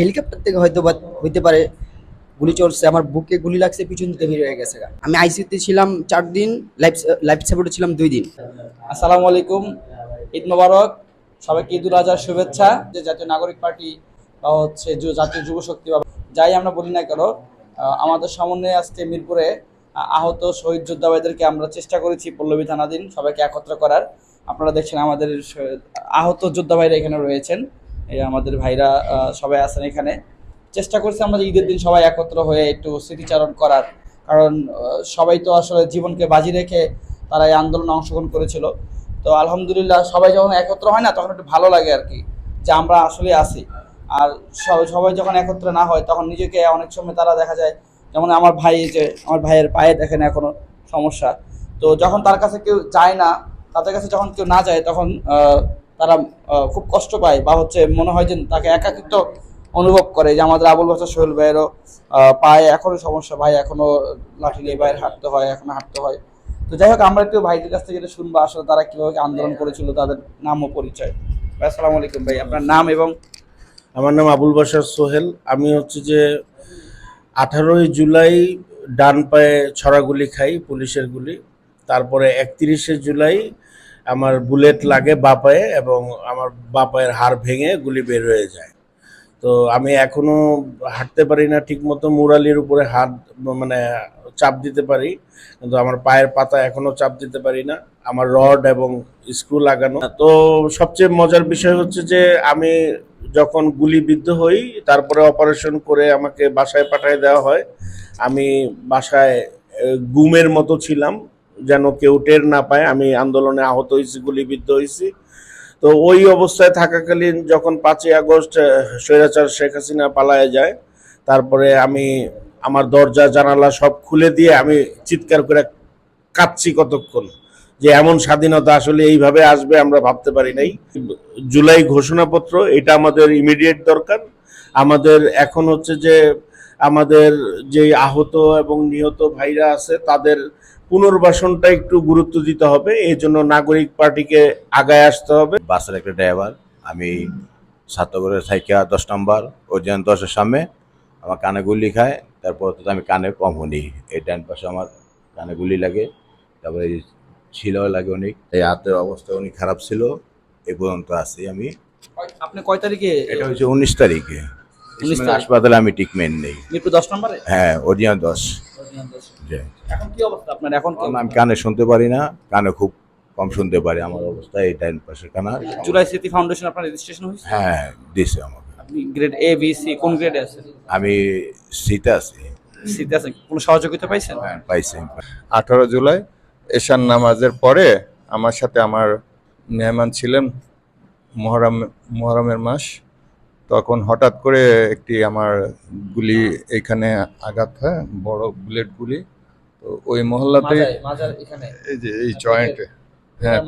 Helicopter থেকে হয়তো বা হইতে পারে গুলি চলছে, আমার বুকে গুলি লাগছে, পিছন দিকে বের হয়ে গেছে আমি আইসিইউতে ছিলাম চার দিন লাইফ লাইফ সাপোর্টে ছিলাম দুই দিন। আসসালামু আলাইকুম, ঈদ মোবারক, সবাইকে ঈদুল আজহার শুভেচ্ছা। যে জাতীয় নাগরিক পার্টি বা হচ্ছে জাতীয় যুব শক্তি বা যাই আমরা বলি না কেন আমাদের সমন্বয়ে আজকে মিরপুরে আহত শহীদ যোদ্ধা ভাইদেরকে আমরা চেষ্টা করেছি পল্লবী থানাধীন সবাইকে একত্র করার। আপনারা দেখছেন আমাদের আহত যোদ্ধা ভাইরা এখানে রয়েছেন। আমাদের ভাইরা সবাই আছেন এখানে। চেষ্টা করছি আমরা ঈদের দিন সবাই একত্র হয়ে একটু স্মৃতিচারণ করার। কারণ সবাই তো আসলে জীবনকে বাজি রেখে তারা এই আন্দোলনে অংশগ্রহণ করেছিল। তো আলহামদুলিল্লাহ সবাই যখন একত্র হয় না, তখন একটু ভালো লাগে আর কি, যে আমরা আসলে আছি আর সবাই যখন একত্র না হয়, তখন নিজেকে অনেক সময় তারা দেখা যায়, যেমন আমার ভাই যে, আমার ভাইয়ের পায়ে দেখেন এখনও সমস্যা। তো যখন তার কাছে কেউ যায় না, তাদের কাছে যখন কেউ না যায়, তখন তারা খুব কষ্ট পায় বা হচ্ছে মনে হয় যে তাকে একাকিত্ব অনুভব করে যে আমাদের আবুল বাসা সোহেল ভাইয়েরও পায়ে এখনও সমস্যা, ভাই এখনও লাঠি নিয়ে বাইরে হাঁটতে হয়, এখনও হাঁটতে হয়। তো যাই হোক, আমরা একটু ভাইদের কাছ থেকে যেটা শুনব আসলে তারা কীভাবে আন্দোলন করেছিল, তাদের নাম ও পরিচয়। আসসালামু আলাইকুম ভাই, আপনার নাম এবং? আমার নাম আবুল বাসার সোহেল। আমি হচ্ছে যে আঠারোই জুলাই ডান পায়ে ছড়াগুলি খাই, পুলিশের গুলি। তারপরে একত্রিশে জুলাই আমার বুলেট লাগে বা পায়ে এবং আমার বা পায়ের হাড় ভেঙে গুলি বের হয়ে যায়। তো আমি এখনও হাঁটতে পারি না ঠিক মতো মুরালির উপরে হাত মানে চাপ দিতে পারি, কিন্তু আমার পায়ের পাতা এখনও চাপ দিতে পারি না। আমার রড এবং স্ক্রু লাগানো। তো সবচেয়ে মজার বিষয় হচ্ছে যে আমি যখন গুলিবিদ্ধ হই, তারপরে অপারেশন করে আমাকে বাসায় পাঠিয়ে দেওয়া হয়। আমি বাসায় গুমের মতো ছিলাম। যেন কেউ টের না পায়, আমি আন্দোলনে আহত হয়েছি, গুলিবিদ্ধ হয়েছি। তো ওই অবস্থায় থাকাকালীন যখন পাঁচই আগস্ট স্বৈরাচার শেখ হাসিনা পালায় যায়, তারপরে আমি আমার দরজা, জানালা সব খুলে দিয়ে আমি চিৎকার করে কাঁদছি কতক্ষণ যে এমন স্বাধীনতা আসলে এইভাবে আসবে আমরা ভাবতে পারি নাই। জুলাই ঘোষণাপত্র, এটা আমাদের ইমিডিয়েট দরকার। আমাদের এখন হচ্ছে যে আমাদের যে আহত এবং নিহত ভাইরা আছে তাদের পুনর্বাসনটা একটু গুরুত্ব দিতে হবে। এই জন্য নাগরিক পার্টিকে আগায় আসতে হবে। বাসের একটা ড্রাইভার আমি সাতগরের থাইকা দশ নম্বর ওজন দশের সামনে আমার কানে গুলি খায় তারপর তো আমি কানে কম শুনি। এই ডান পাশে আমার কানে গুলি লাগে তারপরে এই ছিলও লাগে অনেক। এই হাতের অবস্থা অনেক খারাপ ছিল এ পর্যন্ত আছি আমি। আপনি কয় তারিখে এটা হচ্ছে উনিশ তারিখে 19 তারিখ। হাসপাতালে আমি ট্রিটমেন্ট নেই। দশ নম্বরে? হ্যাঁ ওরিয়ান দশ। এখন কি অবস্থা? আপনার এখন আমি কানে শুনতে পারি না কানে খুব কম শুনতে পারি আমার অবস্থা এই ডাইন পাশের কানা। জুলাই স্মৃতি ফাউন্ডেশন আপনার রেজিস্ট্রেশন হয়েছে? হ্যাঁ দিছে আমাকে। আপনি গ্রেড এ বি সি কোন গ্রেডে আছেন? আমি শীতে আছি। সিতে আছেন। কোনো সহযোগিতা পাইছেন? হ্যাঁ, পাইছি। আঠারো জুলাই এশান নামাজের পরে আমার সাথে আমার মেহমান ছিলেন মহরম মহরমের মাস। তখন হঠাৎ করে একটি আমার গুলি এখানে আঘাত হয় বড় বুলেট গুলি। তো ওই মহল্লাতে এই যে এই জয়েন্টে হ্যাঁ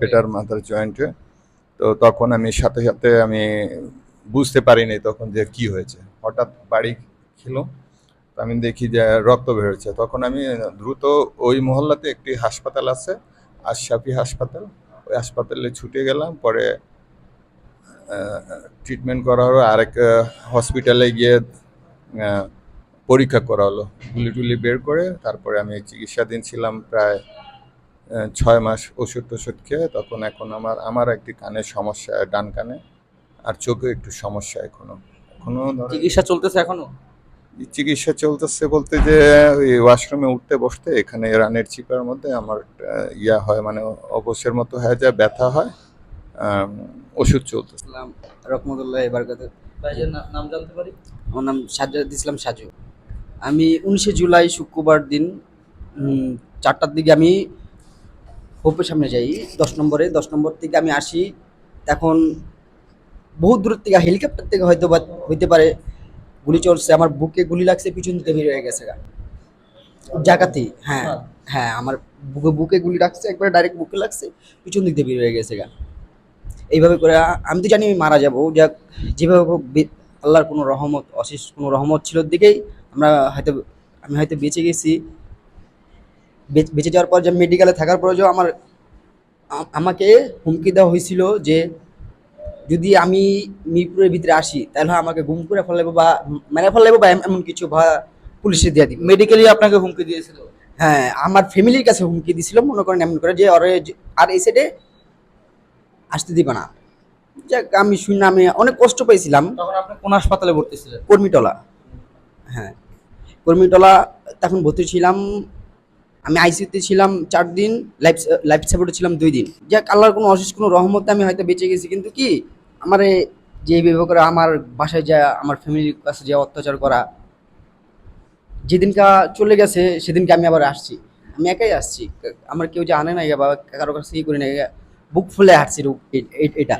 পেটার মাথার জয়েন্টে। তো তখন আমি সাথে সাথে আমি বুঝতে পারিনি তখন যে কি হয়েছে। হঠাৎ বাড়ি খেলো তো আমি দেখি যে রক্ত বেরোচ্ছে তখন আমি দ্রুত ওই মহল্লাতে একটি হাসপাতাল আছে আশরাফি হাসপাতাল। ওই হাসপাতালে ছুটে গেলাম পরে ট্রিটমেন্ট করা হলো আরেক হসপিটালে গিয়ে পরীক্ষা করা হলো। গুলি টুলি বের করে তারপরে আমি চিকিৎসাধীন ছিলাম প্রায় ছয় মাস ওষুধ টষুধ খেয়ে। তখন এখন আমার আমার একটি কানের সমস্যা ডান কানে আর চোখে একটু সমস্যা এখনও। এখনও চিকিৎসা চলতেছে এখনও? চিকিৎসা চলতেছে বলতে যে ওই ওয়াশরুমে উঠতে বসতে এখানে রানের চিপার মধ্যে আমার ইয়া হয় মানে অবশ্যের মতো হয়ে যায় ব্যথা হয়। ওষুধ চলতে ইসলাম রহমতুল্লাহ ভাইয়ের নাম জানতে পারি? আমার নাম সাজাদ ইসলাম সাজু। আমি উনিশে জুলাই শুক্রবার দিন চারটার দিকে আমি হোপের সামনে যাই দশ নম্বরে। দশ নম্বর থেকে আমি আসি এখন বহুত দূরের থেকে হেলিকপ্টার থেকে হয়তো বা হইতে পারে গুলি চলছে। আমার বুকে গুলি লাগছে পিছন দিকে বের হয়ে গেছে গা। জায়গাতেই হ্যাঁ হ্যাঁ। আমার বুকে বুকে গুলি লাগছে একবারে ডাইরেক্ট বুকে লাগছে পিছন দিক দিয়ে বের হয়ে গেছে গা। এইভাবে করে আমি তো জানি আমি মারা যাব। যাক যেভাবে হোক আল্লাহর কোনো রহমত অশেষ কোনো রহমত ছিল দিকেই আমরা হয়তো আমি হয়তো বেঁচে গেছি। বেঁচে যাওয়ার পর যে মেডিকেলে থাকার পরে যে আমার আমাকে হুমকি দেওয়া হয়েছিল যে যদি আমি মিরপুরের ভিতরে আসি তাহলে আমাকে গুম করে ফেলাবো বা মেরে ফেলাবো বা এমন কিছু বা পুলিশে দিয়ে দিই মেডিকেলি আপনাকে হুমকি দিয়েছিল? হ্যাঁ আমার ফ্যামিলির কাছে হুমকি দিছিল মনে করেন এমন করে যে- আর এই সাইডে আসতে দিবে না। যাক আমি শুনে আমি অনেক কষ্ট পেয়েছিলাম তখন আপনি কোন হাসপাতালে ভর্তি ছিলেন? কর্মীটলা হ্যাঁ কর্মীটলা তখন ভর্তি ছিলাম। আমি আইসিউতে ছিলাম চার দিন লাইফ লাইফ সাপোর্টে ছিলাম দুই দিন। যাক আল্লাহর কোনো অশেষ কোনো রহমতে আমি হয়তো বেঁচে গেছি। কিন্তু কি আমার যে বিভাগ করে আমার বাসায় যা আমার ফ্যামিলির কাছে যে অত্যাচার করা যেদিনকা চলে গেছে সেদিনকে আমি আবার আসছি। আমি একাই আসছি। আমার কেউ যে আনে নাই বা কারও কাছে ই করি নাই বুক ফুলে হাঁটছি এটা।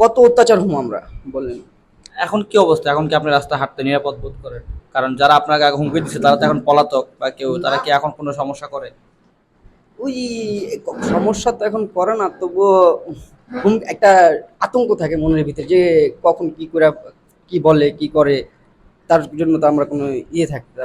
কত অত্যাচার হুম আমরা বললেন। এখন কি অবস্থা? এখন কি আপনি রাস্তা হাঁটতে নিরাপদ বোধ করেন? কারণ যারা আপনাকে আগে হুমকি দিচ্ছে তারা তো এখন পলাতক বা কেউ তারা কি এখন কোনো সমস্যা করে? ওই সমস্যা তো এখন করে না তবুও একটা আতঙ্ক থাকে মনের ভিতরে যে কখন কি করে কি বলে কি করে তার জন্য তো আমরা কোনো ইয়ে থাকতে